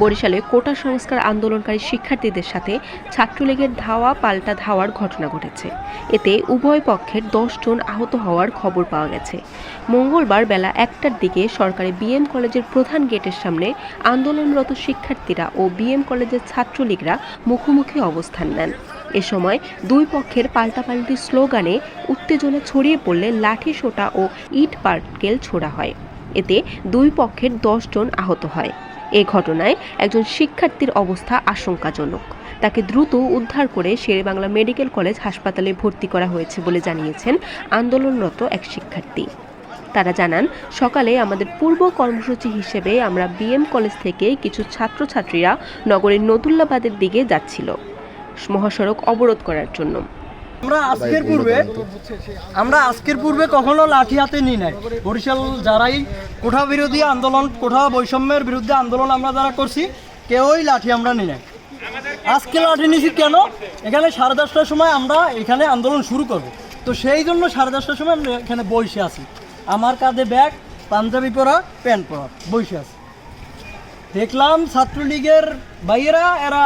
বরিশালে কোটা সংস্কার আন্দোলনকারী শিক্ষার্থীদের সাথে ছাত্রলীগের ধাওয়া পাল্টা ধাওয়ার ঘটনা ঘটেছে। এতে উভয় পক্ষের জন আহত হওয়ার খবর পাওয়া গেছে। মঙ্গলবার বেলা একটার দিকে সরকারি বিএম কলেজের প্রধান গেটের সামনে আন্দোলনরত শিক্ষার্থীরা ও বিএম কলেজের ছাত্রলীগরা মুখোমুখি অবস্থান নেন। এ সময় দুই পক্ষের পাল্টাপাল্টি স্লোগানে উত্তেজনা ছড়িয়ে পড়লে লাঠি সোটা ও ইট পাটকেল ছোড়া হয়। এতে দুই পক্ষের জন আহত হয়। এ ঘটনায় একজন শিক্ষার্থীর অবস্থা আশঙ্কাজনক। তাকে দ্রুত উদ্ধার করে শেরেবাংলা মেডিকেল কলেজ হাসপাতালে ভর্তি করা হয়েছে বলে জানিয়েছেন আন্দোলনরত এক শিক্ষার্থী। তারা জানান, সকালে আমাদের পূর্ব কর্মসূচি হিসেবে আমরা বিএম কলেজ থেকে কিছু ছাত্রছাত্রীরা নগরের নতুল্লাবাদের দিকে যাচ্ছিল, মহাসড়ক অবরোধ করার জন্য। আমরা আজকের পূর্বে, আমরা আজকের পূর্বে কখনো লাঠি হাতে নিই নাই। বরিশাল যারাই কোঠা বিরোধী আন্দোলন, কোঠা বৈষম্যের বিরুদ্ধে আন্দোলন আমরা যারা করছি, কেউই লাঠি আমরা নিই নাই। আজকে লাঠি নিছি কেন? এখানে সাড়ে দশটার সময় আমরা এখানে আন্দোলন শুরু করব। তো সেই জন্য সাড়ে দশটার সময় আমরা এখানে বসে আছি। আমার কাঁধে ব্যাগ, পাঞ্জাবি পরা, প্যান্ট পরা, বসে আছি। দেখলাম ছাত্রলীগের ভাইয়েরা, এরা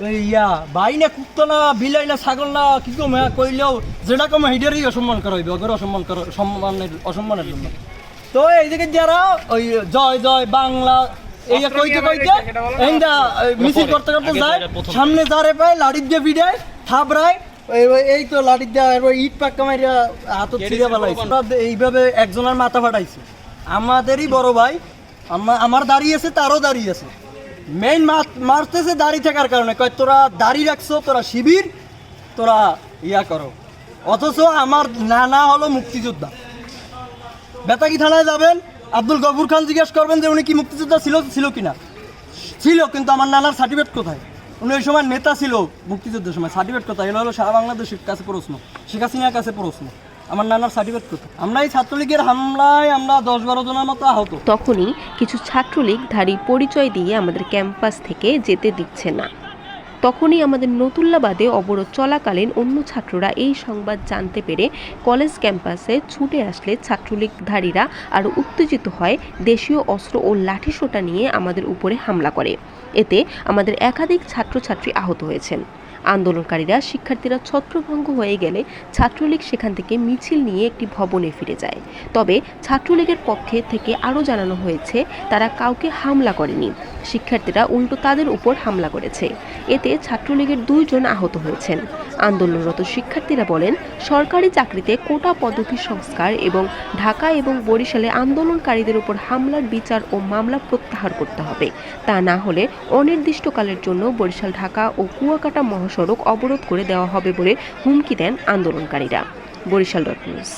ইয়া বাই না কুত্ত না বিলাই না ছাগল না কি কমে কইলেও যেটা কমে হেইটারই অসম্মান করা হইবে অগর অসম্মান করা সম্মানের অসম্মানের জন্য। তো এইদিকে যারা ওই জয় জয় বাংলা এই কইতে কইতে এইটা মিছিল করতে করতে যায় সামনে যারে পায় লাড়ি দিয়ে ভিড়ায় থাবড়ায় এই- ওই- এই তো লাড়ি দিয়ে এবার ইট পাক্কা মারিয়া হাত ছিঁড়ে ফেলাইছে। এইভাবে একজনের মাথা ফাটাইছে। আমাদেরই বড় ভাই আমা- আমার দাঁড়িয়ে আছে তারও দাঁড়িয়ে আছে। মেইন মারতেছে দাড়ি থাকার কারণে। কয়, তোরা দাড়ি রাখছো, তোরা শিবির, তোরা ইয়া করো। অথচ আমার নানা হলো মুক্তিযোদ্ধা। বেতাকি থানায় যাবেন, আব্দুল গফুর খান জিজ্ঞেস করবেন যে উনি কি মুক্তিযোদ্ধা ছিল ছিল কিনা ছিল, কিন্তু আমার নানার সার্টিফিকেট কোথায়? উনি ওই সময় নেতা ছিল মুক্তিযুদ্ধের সময়। সার্টিফিকেট কোথায়? এগুলো হলো সারা বাংলাদেশের কাছে প্রশ্ন, শেখ হাসিনার কাছে প্রশ্ন। আমার নানার সার্টিফিকেট আমরা এই ছাত্রলীগের হামলায় আমরা দশ বারো জনের মতো আহত। তখনই কিছু ছাত্রলীগ ধারী পরিচয় দিয়ে আমাদের ক্যাম্পাস থেকে যেতে দিচ্ছে না। তখনই আমাদের নতুল্লাবাদে অবরোধ চলাকালীন অন্য ছাত্ররা এই সংবাদ জানতে পেরে কলেজ ক্যাম্পাসে ছুটে আসলে ছাত্রলীগধারীরা আরও উত্তেজিত হয় দেশীয় অস্ত্র ও লাঠিসোঁটা নিয়ে আমাদের উপরে হামলা করে। এতে আমাদের একাধিক ছাত্রছাত্রী আহত হয়েছেন। আন্দোলনকারীরা শিক্ষার্থীরা ছত্রভঙ্গ হয়ে গেলে ছাত্রলীগ সেখান থেকে মিছিল নিয়ে একটি ভবনে ফিরে যায়। তবে ছাত্রলীগের পক্ষে থেকে আরও জানানো হয়েছে, তারা কাউকে হামলা করেনি। শিক্ষার্থীরা উল্টো তাদের উপর হামলা করেছে। এতে ছাত্রলীগের দুইজন আহত হয়েছেন। আন্দোলনরত শিক্ষার্থীরা বলেন, সরকারি চাকরিতে কোটা পদ্ধতি সংস্কার এবং ঢাকা এবং বরিশালে আন্দোলনকারীদের উপর হামলার বিচার ও মামলা প্রত্যাহার করতে হবে। তা না হলে অনির্দিষ্টকালের জন্য বরিশাল, ঢাকা ও কুয়াকাটা মহাসড়ক অবরোধ করে দেওয়া হবে বলে হুমকি দেন আন্দোলনকারীরা। Barishal dot news.